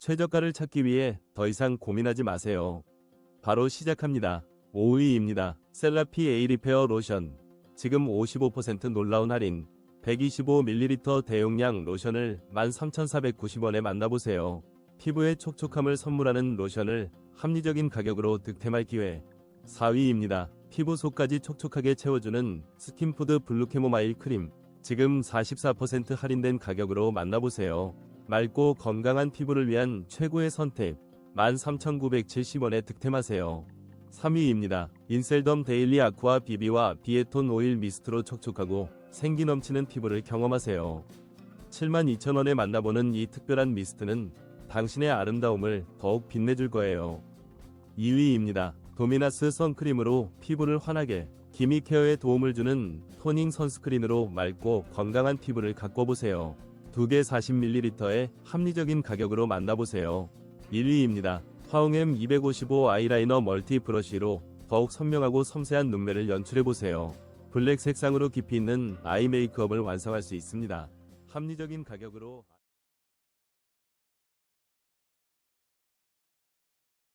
최저가를 찾기 위해 더 이상 고민하지 마세요. 바로 시작합니다. 5위입니다. 셀라피 에이 리페어 로션. 지금 55% 놀라운 할인. 125ml 대용량 로션을 13,490원에 만나보세요. 피부의 촉촉함을 선물하는 로션을 합리적인 가격으로 득템할 기회. 4위입니다. 피부 속까지 촉촉하게 채워주는 스킨푸드 블루캐모마일 크림. 지금 44% 할인된 가격으로 만나보세요. 맑고 건강한 피부를 위한 최고의 선택. 13,970원에 득템하세요. 3위입니다. 인셀덤 데일리 아쿠아 비비와 비에톤 오일 미스트로 촉촉하고 생기 넘치는 피부를 경험하세요. 72,000원에 만나보는 이 특별한 미스트는 당신의 아름다움을 더욱 빛내줄 거예요. 2위입니다. 도미나스 선크림으로 피부를 환하게 기미 케어에 도움을 주는 토닝 선스크린으로 맑고 건강한 피부를 가꿔보세요. 두 개 40ml에 합리적인 가격으로 만나보세요. 1위입니다. 화웅엠 255 아이라이너 멀티 브러쉬로 더욱 선명하고 섬세한 눈매를 연출해보세요. 블랙 색상으로 깊이 있는 아이 메이크업을 완성할 수 있습니다. 합리적인 가격으로